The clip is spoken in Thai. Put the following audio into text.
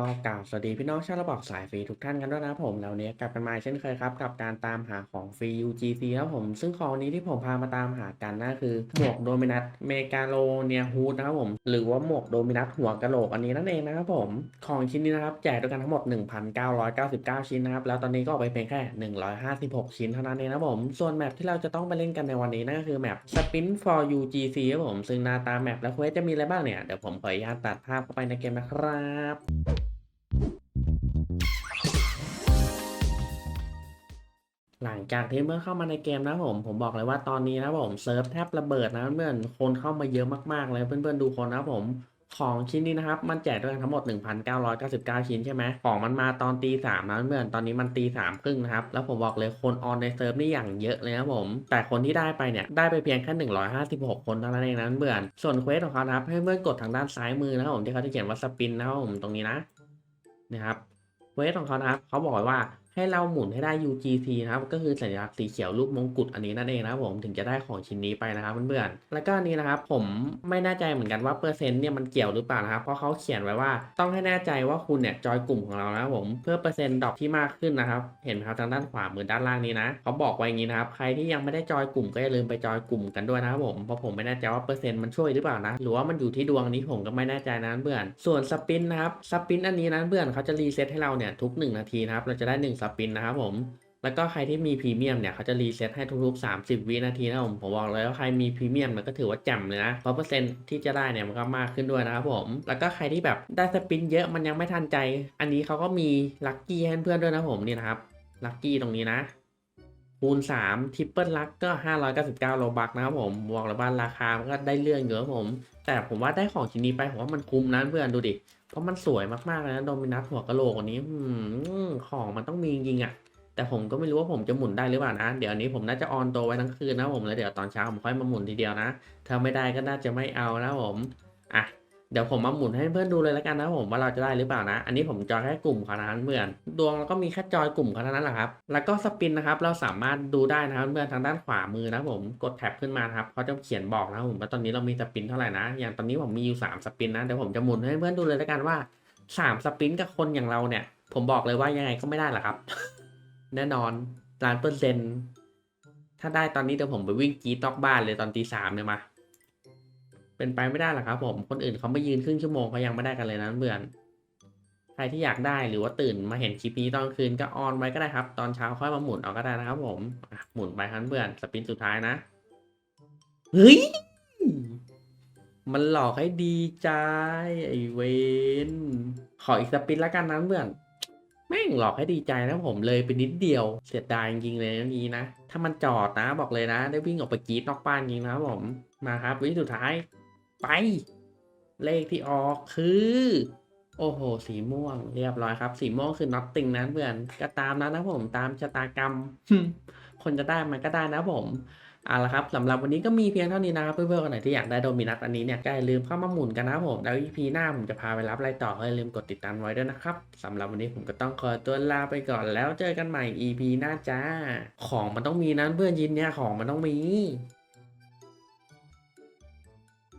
ก็กล่าวสวัสดีพี่น้องชาวระบอกสายฟรีทุกท่านกันด้วยนะผมแล้วเนี้ยกลับกันมาเช่นเคยครับกับการตามหาของฟรี UGC ครับผมซึ่งของนี้ที่ผมพามาตามหากันนั่นคือหมวกโดมินัสเมกาโลเนียฮูดนะครับผมหรือว่าหมวกโดมินัสหัวกะโหลกอันนี้นั่นเองนะครับผมของชิ้นนี้นะครับแจกด้วยกันทั้งหมด 1,999 ชิ้นนะครับแล้วตอนนี้ก็ออกไปเพียงแค่ 156 ชิ้นเท่านั้นเองนะครับผมส่วนแมปที่เราจะต้องไปเล่นกันในวันนี้นั่นก็คือแมป Spin for UGC ครับผมซึ่งหน้าตาแมปและเควสจะมีอะไรบ้างเนี่ยเดี๋ยวผมขออนุญาตตัดภาพเข้าไปในเกมนะครับ หลังจากที่เมื่อเข้ามาในเกมนะผม ผมบอกเลยว่าตอนนี้นะผมเซิร์ฟแทบระเบิดนะเพื่อนคนเข้ามาเยอะมากๆเลยเพื่อนๆดูคนนะผมของชิ้นนี้นะครับ มันแจกด้วยกันทั้งหมด 1,999 ชิ้นใช่ไหมของมันมาตอนตีสามนะเพื่อนตอนนี้มันตีสามครึ่งนะครับ แล้วผมบอกเลยคนออนในเซิร์ฟนี่อย่างเยอะเลยนะผม แต่คนที่ได้ไปเนี่ย ได้ไปเพียงแค่ 156 คนเท่านั้นเองนะเพื่อนส่วนเควสของเขานะครับ ให้เพื่อนกดทางด้านซ้ายมือนะครับผมที่เขาจะเขียนว่าสปินนะครับผมตรงนี้นะนะครับเควสของเขานะครับเขาบอกไว้ว่า ให้เราหมุนให้ได้ UGC นะครับก็คือสัญลักษณ์สีเขียวรูปมงกุฎอันนี้นั่นเองนะครับผมถึงจะได้ของชิ้นนี้ไปนะครับเพื่อนๆแล้วก็อันนี้นะครับผมไม่แน่ใจเหมือนกันว่าเปอร์เซ็นต์เนี่ยมันเกี่ยวหรือเปล่านะครับเพราะเขาเขียนไว้ว่าต้องให้แน่ใจว่าคุณเนี่ยจอยกลุ่มของเรานะครับผมเพื่อเปอร์เซ็นต์ดอปที่มากขึ้นนะครับเห็นไหมครับทางด้านขวามือด้านล่างนี้นะเขาบอกไว้อย่างนี้นะครับใครที่ยังไม่ได้จอยกลุ่มก็อย่าลืมไปจอยกลุ่มกันด้วยนะครับผมเพราะผมไม่แน่ใจว่าเปอร์เซ็นต์มันช่วยหรือเปล่านะหรือว่ามันอยู่ที่ดวงนี้ผมก็ไม่แน่ใจนะเพื่อนส่วนสปินนะครับสปินอันนี้นะเพื่อนเขาจะรีเซ็ตให้เราเนี่ยทุก 1 นาทีนะครับเราจะได้ 1สปินนะครับผม แล้วก็ใครที่มีพรีเมียมเนี่ยเขาจะรีเซ็ตให้ทุกๆ 30 วินาทีนะผมผมบอกเลยว่าใครมีพรีเมียมมันก็ถือว่าแจ่มเลยนะเพราะเปอร์เซ็นต์ที่จะได้เนี่ยมันก็มากขึ้นด้วยนะครับผม แล้วก็ใครที่แบบได้สปินเยอะมันยังไม่ทันใจ อันนี้เขาก็มีลัคกี้ให้เพื่อนด้วยนะผมนี่นะครับลัคกี้ตรงนี้นะ คูณ3ทริปเปิลลักก็ 599โลบักนะครับผมบอกเลยว่าราคาก็ได้เรื่องเยอะผม แต่ผมว่าได้ของชิ้นนี้ไปผมว่ามันคุ้มนะเพื่อนดูดิ เพราะมันสวยมากๆเลยนะโดมินัสหัวกะโหลกอันนี้ของมันต้องมีจริงอะแต่ผมก็ไม่รู้ว่าผมจะหมุนได้หรือเปล่านะ เดี๋ยวอันนี้ผมน่าจะออนตัวไว้ทั้งคืนนะผมแล้วเดี๋ยวตอนเช้าผมค่อยมาหมุนทีเดียวนะถ้าไม่ได้ก็น่าจะไม่เอานะผมอะ เดี๋ยวผมมาหมุนให้เพื่อนดูเลยแล้วกันนะผมว่าเราจะได้หรือเปล่านะ อันนี้ผมจอยแค่กลุ่มเขานะเพื่อนดวงเราก็มีแค่จอยกลุ่มเขาเท่านั้นแหละครับ แล้วก็สปินนะครับเราสามารถดูได้นะครับเพื่อนทางด้านขวามือนะผมกดแท็บขึ้นมาครับเขาจะเขียนบอกนะผมว่าตอนนี้เรามีสปินเท่าไหร่นะ อย่างตอนนี้ผมมีอยู่สามสปินนะเดี๋ยวผมจะหมุนให้เพื่อนดูเลยแล้วกันว่าสามสปินกับคนอย่างเราเนี่ย ผมบอกเลยว่ายังไงก็ไม่ได้หรอกครับ แน่นอนล้านเปอร์เซ็นต์ถ้าได้ตอนนี้เดี๋ยวผมไปวิ่งกรีดนอกบ้านเลยตอนตีสามเนี่ยมา เป็นไปไม่ได้หรอกครับ ผม คนอื่นเขาไม่ยืนครึ่งชั่วโมงเขายังไม่ได้กันเลยนะเพื่อน ใครที่อยากได้หรือว่าตื่นมาเห็นคลิปนี้ตอนคืนก็ออนไว้ก็ได้ครับ ตอนเช้าค่อยมาหมุนเอาก็ได้นะครับ ผมหมุนไปครับเพื่อนสปินสุดท้ายนะ เฮ้ย มันหลอกให้ดีใจไอเวนขออีกสปินแล้วกันนะเพื่อนแม่งหลอกให้ดีใจนะผมเลยไปนิดเดียวเสียดายจริงเลยเมื่อกี้นะ ถ้ามันจอดนะบอกเลยนะ ได้วิ่งออกไปกรีดนอกบ้านจริงนะผมมาครับวิ่งสุดท้าย ไป เลขที่ออกคือ โอ้โห สีม่วง เรียบร้อยครับ สีม่วงคือ nothing นะเพื่อนก็ตามนั้นนะผมตามชะตากรรม คนจะได้มันก็ได้นะผมเอาละครับสำหรับวันนี้ก็มีเพียงเท่านี้นะครับเพื่อนๆคนไหนที่อยากได้โดมินัสอันนี้เนี่ยก็อย่าลืมเข้ามาหมุนกันนะผมแล้ว EP หน้าผมจะพาไปรับอะไรต่อก็อย่าลืมกดติดตามไว้ด้วยนะครับสำหรับวันนี้ผมก็ต้องขอตัวลาไปก่อนแล้วเจอกันใหม่ EP หน้าจ้า ของมันต้องมีนะเพื่อนยินเนี่ยของมันต้องมี